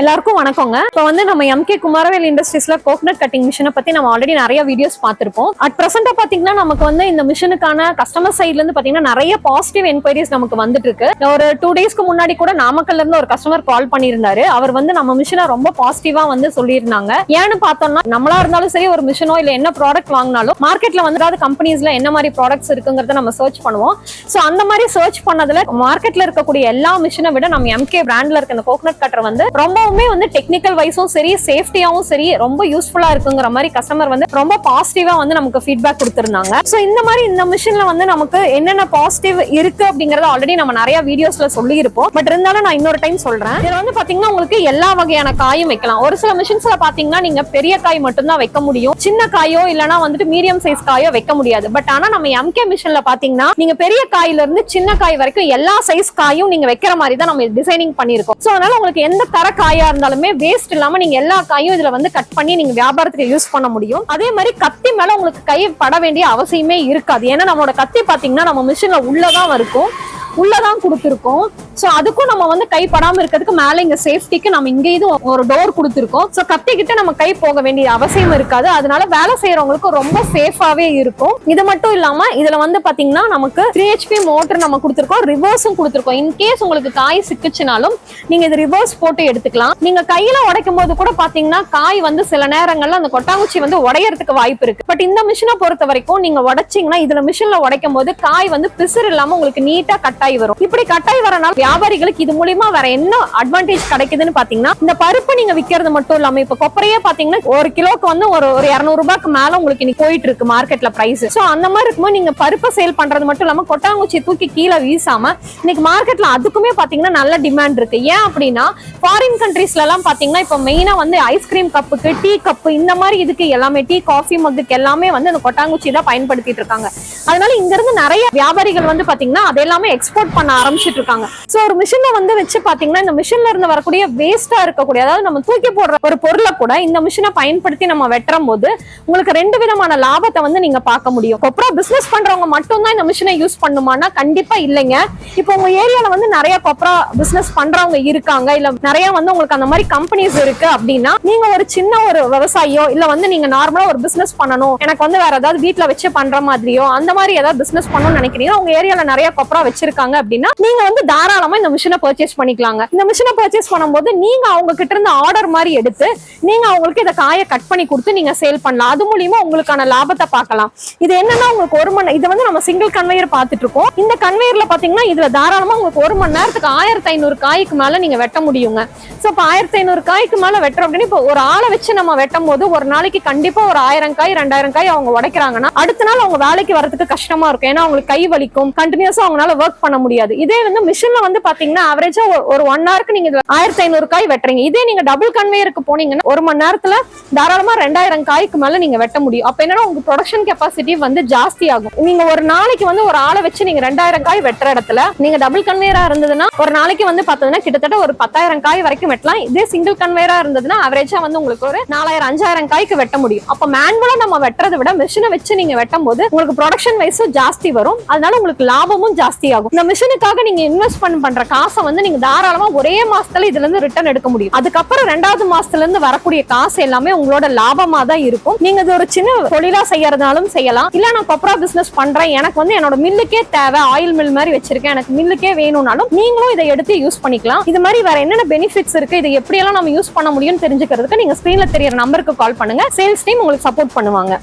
எல்லாருக்கும் வணக்கங்க. இப்போ வந்து நம்ம எம்கே குமாரவேல் இண்டஸ்ட்ரீஸ்ல கோகனட் கட்டிங் மிஷினை பத்தி நம்ம ஆல்ரெடி நிறைய வீடியோஸ் பார்த்திருப்போம். அட் பிரசென்டா பாத்தீங்கன்னா நமக்கு வந்து இந்த மிஷினுக்கான கஸ்டமர் சைட்ல இருந்து பாத்தீங்கன்னா நிறைய பாசிட்டிவ் என்கொயரிஸ் நமக்கு வந்துட்டு இருக்கு ஒரு டூ டேஸ்க்கு முன்னாடி கூட நாமக்கல்ல இருந்து ஒரு கஸ்டமர் கால் பண்ணியிருந்தாரு. அவர் வந்து நம்ம மிஷினை ரொம்ப பாசிட்டிவா வந்து சொல்லியிருந்தாங்க. ஏன்னு பார்த்தோம்னா நம்மளா இருந்தாலும் சரி ஒரு மிஷினோ இல்ல என்ன ப்ராடக்ட் வாங்கினாலும் மார்க்கெட்ல வந்து அதாவது கம்பெனிஸ்ல என்ன மாதிரி ப்ராடக்ட்ஸ் இருக்குங்கிறத நம்ம சர்ச் பண்ணுவோம். சோ அந்த மாதிரி சர்ச் பண்ணதுல மார்க்கெட்ல இருக்கக்கூடிய எல்லா மிஷினை விட நம்ம எம்கே பிராண்ட்ல இருக்க இந்த கோகனட் கட்டர் வந்து ரொம்பவுமே வந்து டெக்னிக்கல் வைஸும் சரி சேஃப்டியாவும் சரி ரொம்ப யூஸ்ஃபுல்லா இருக்குங்கிற மாதிரி கஸ்டமர் வந்து ரொம்ப பாசிட்டிவா வந்து நமக்கு ஃபீட்பேக் கொடுத்திருந்தாங்க. ஸோ இந்த மாதிரி இந்த மிஷின்ல வந்து நமக்கு என்னென்ன பாசிட்டிவ் இருக்கு அப்படிங்கறத ஆல்ரெடி நம்ம நிறைய வீடியோஸ்ல சொல்லி இருப்போம் பட் இருந்தாலும் நான் இன்னொரு டைம் சொல்றேன். இதுல வந்து பாத்தீங்கன்னா உங்களுக்கு எல்லா வகையான காயும் வைக்கலாம். ஒரு சில மிஷின்ஸ்ல பாத்தீங்கன்னா நீங்க பெரிய காய் மட்டும்தான் வைக்க முடியும். சின்ன காயோ இல்லனா வந்துட்டு மீடியம் சைஸ் காயோ வைக்க முடியாது. பட் ஆனா நம்ம எம்கே மிஷின்ல பாத்தீங்கன்னா நீங்க பெரிய காயில இருந்து சின்ன காய் வரைக்கும் எல்லா சைஸ் காயும் நீங்க வைக்கிற மாதிரி தான் நம்ம டிசைனிங் பண்ணிருக்கோம் சோ அதனால உங்களுக்கு எந்த தர காய் இருந்தாலுமே வேஸ்ட் இல்லாம நீங்க எல்லா காயும் இதுல வந்து கட் பண்ணி நீங்க வியாபாரத்துக்கு யூஸ் பண்ண முடியும். அதே மாதிரி கத்தி மேல உங்களுக்கு கை பட வேண்டிய அவசியமே இருக்காது. ஏன்னா நம்மளோட கத்தி பாத்தீங்கன்னா நம்ம மிஷின்ல உள்ளதான் இருக்கும். உள்ளதான் கொடுத்துருக்கோம். சோ அதுக்கும் நம்ம வந்து கை படாம இருக்கிறதுக்கு மேல இங்க சேஃப்டிக்கு நம்ம இங்க இது ஒரு டோர் கொடுத்துருக்கோம். சோ கத்தி நம்ம கை போக வேண்டிய அவசியம் இருக்காது. அதனால வேலை செய்யறவங்களுக்கு ரொம்ப சேஃபாவே இருக்கும். இது மட்டும் இல்லாம இதுல வந்து பாத்தீங்கன்னா நமக்கு த்ரீ ஹெச்பி மோட்டர் நம்ம கொடுத்துருக்கோம். ரிவர்ஸும் கொடுத்துருக்கோம். இன்கேஸ் உங்களுக்கு காய் சிக்கிச்சுனாலும் நீங்க இது ரிவர்ஸ் போட்டு எடுத்துக்கலாம். நீங்க கையில உடைக்கும் போது கூட பாத்தீங்கன்னா காய் வந்து சில நேரங்கள்ல அந்த கொட்டாங்குச்சி வந்து உடையறதுக்கு வாய்ப்பு இருக்கு. பட் இந்த மிஷினை பொறுத்த வரைக்கும் நீங்க உடைச்சீங்கன்னா இதுல மிஷின்ல உடைக்கும் போது காய் வந்து பிசுறு இல்லாம உங்களுக்கு நீட்டா கட்டாய் வரும். இப்படி கட்டாய் வரனால வியாபாரிகளுக்கு இது மூலியமா வேற என்ன அட்வான்டேஜ் கிடைக்குதுன்னு பாத்தீங்கன்னா இந்த பருப்பு நீங்க விக்கிறது மட்டும் இல்லாம இப்ப கொப்பரையே பாத்தீங்கன்னா ஒரு கிலோக்கு வந்து ஒரு ஒரு இருநூறு ரூபாய்க்கு மேல உங்களுக்கு இன்னைக்கு போயிட்டு இருக்கு மார்க்கெட்ல பிரைஸ் சோ அந்த மாதிரி இருக்கும்போது நீங்க பருப்பை சேல் பண்றது மட்டும் இல்லாம கொட்டாங்குச்சி தூக்கி கீழே வீசாம இன்னைக்கு மார்க்கெட்ல அதுக்குமே பாத்தீங்கன்னா நல்ல டிமாண்ட் இருக்கு. ஏன் அப்படின்னா ஃபாரின் கண்ட்ரீஸ்ல எல்லாம் பாத்தீங்கன்னா இப்ப மெயினா வந்து ஐஸ்கிரீம் கப்புக்கு டீ கப்பு இந்த மாதிரி இதுக்கு எல்லாமே டீ காஃபி மக்குக்கு எல்லாமே வந்து அந்த கொட்டாங்குச்சி தான் பயன்படுத்திட்டு இருக்காங்க. அதனால இங்க இருந்து நிறைய வியாபாரிகள் வந்து பாத்தீங்கன்னா அது எல்லாமே எக்ஸ்போர்ட் பண்ண ஆரம்பிச்சிட்டு இருக்காங்க. ஸோ ஒரு மிஷினை வந்து வச்சு பார்த்தீங்கன்னா இந்த மிஷின்ல இருந்து வரக்கூடிய வேஸ்டா இருக்கக்கூடிய அதாவது நம்ம தூக்கி போடுற ஒரு பொருளை கூட இந்த மிஷினை பயன்படுத்தி நம்ம வெட்டுறம் போது உங்களுக்கு ரெண்டு விதமான லாபத்தை வந்து நீங்க பார்க்க முடியும். கொப்ரா பிசினஸ் பண்றவங்க மட்டும்தான் இந்த மிஷினை யூஸ் பண்ணுமானா கண்டிப்பா இல்லைங்க. இப்போ உங்க ஏரியால வந்து நிறைய கொப்ரா பிசினஸ் பண்றவங்க இருக்காங்க இல்ல நிறைய வந்து உங்களுக்கு அந்த மாதிரி கம்பெனிஸ் இருக்கு அப்படின்னா நீங்க ஒரு சின்ன ஒரு விவசாயியோ இல்ல வந்து நீங்க நார்மலா ஒரு பிசினஸ் பண்ணணும். எனக்கு வந்து வேற ஏதாவது வீட்டில் வச்சு பண்ற மாதிரியோ அந்த மாதிரி ஏதாவது பிசினஸ் பண்ணணும்னு நினைக்கிறீங்க உங்க ஏரியால நிறைய கொப்ரா வச்சிருக்காங்க அப்படின்னா நீங்க வந்து தாராளம் இந்த மிஷினை பர்ச்சேஸ் பண்ணிக்கலாங்க. இந்த மிஷினை பர்ச்சேஸ் பண்ணும்போது நீங்க அவங்க கிட்ட இருந்து ஆர்டர் மாதிரி எடுத்து நீங்க அவங்களுக்கு இதை காய கட் பண்ணி கொடுத்து நீங்க சேல் பண்ணலாம். அது மூலியமா உங்களுக்கான லாபத்தை பார்க்கலாம். இது என்னன்னா உங்களுக்கு ஒரு மணி இது வந்து நம்ம சிங்கிள் கன்வேயர் பார்த்துட்டு இருக்கோம். இந்த கன்வேயர்ல பாத்தீங்கன்னா இதுல தாராளமா உங்களுக்கு ஒரு மணி நேரத்துக்கு ஆயிரத்தி ஐநூறு காய்க்கு மேல நீங்க வெட்ட முடியுங்க. சோ இப்போ ஆயிரத்தி ஐநூறு காய்க்கு மேல வெட்டுறோம் அப்படின்னு இப்போ ஒரு ஆளை வச்சு நம்ம வெட்டும் போது ஒரு நாளைக்கு கண்டிப்பா ஒரு ஆயிரம் காய் ரெண்டாயிரம் காய் அவங்க உடைக்கிறாங்கன்னா அடுத்த நாள் அவங்க வேலைக்கு வரதுக்கு கஷ்டமா இருக்கும். ஏன்னா அவங்களுக்கு கை வலிக்கும். கண்டினியூஸா அவங்களால ஒர்க் பண்ண முடியாது. இதே வந்து மிஷின்ல வந்து பாத்தீங்கன்னா ஆவரேஜா ஒரு ஒன் ஹவருக்கு நீங்க ஆயிரத்தி ஐநூறு காய் வெட்டுறீங்க. இதே நீங்க டபுள் கன்வேயருக்கு போனீங்கன்னா ஒரு மணி நேரத்துல தாராளமா ரெண்டாயிரம் காய்க்கு மேல நீங்க வெட்ட முடியும். அப்ப என்னன்னா உங்க ப்ரொடக்ஷன் கெப்பாசிட்டி வந்து ஜாஸ்தி ஆகும். நீங்க ஒரு நாளைக்கு வந்து ஒரு ஆளை வச்சு நீங்க ரெண்டாயிரம் காய் வெட்டுற இடத்துல நீங்க டபுள் கன்வேயரா இருந்ததுன்னா ஒரு நாளைக்கு வந்து பாத்தீங்கன்னா கிட்டத்தட்ட ஒரு பத்தாயிரம் காய் வரைக்கும் வெட்டலாம். இதே சிங்கிள் கன்வேயரா இருந்ததுன்னா அவரேஜா வந்து உங்களுக்கு ஒரு நாலாயிரம் அஞ்சாயிரம் காய்க்கு வெட்ட முடியும். அப்ப மேனுவலா நம்ம வெட்டுறதை விட மிஷினை வச்சு நீங்க வெட்டும் போது உங்களுக்கு ப்ரொடக்ஷன் வைஸும் ஜாஸ்தி வரும். அதனால உங்களுக்கு லாபமும் ஜாஸ்தி ஆகும். இந்த மிஷினுக்காக நீங்க இன்வெஸ்ட் பண்ண பண்ற காசை வந்து நீங்க தாராளமா ஒரே மாசத்துல இதுல இருந்து ரிட்டர்ன் எடுக்க முடியும். அதுக்கப்புறம் ரெண்டாவது மாசத்துல இருந்து வரக்கூடிய காசு எல்லாமே உங்களோட லாபமா தான் இருக்கும். நீங்க இது ஒரு சின்ன தொழிலா செய்யறதுனாலும் செய்யலாம். இல்ல நான் கொப்ரா பிசினஸ் பண்றேன். எனக்கு வந்து என்னோட மில்லுக்கே தேவை. ஆயில் மில் மாதிரி வச்சிருக்கேன். எனக்கு மில்லுக்கே வேணும்னாலும் நீங்களும் இதை எடுத்து யூஸ் பண்ணிக்கலாம். இது மாதிரி வேற என்னென்ன பெனிஃபிட்ஸ் இருக்கு? இதை எப்படியெல்லாம் நம்ம யூஸ் பண்ண முடியும்னு தெரிஞ்சுக்கிறதுக்கு நீங்க ஸ்கிரீன்ல தெரியற நம்பருக்கு கால் பண்ணுங்க. சேல்ஸ் டீம் உங்களுக்கு சப்போர்ட் பண்ணுவாங்க.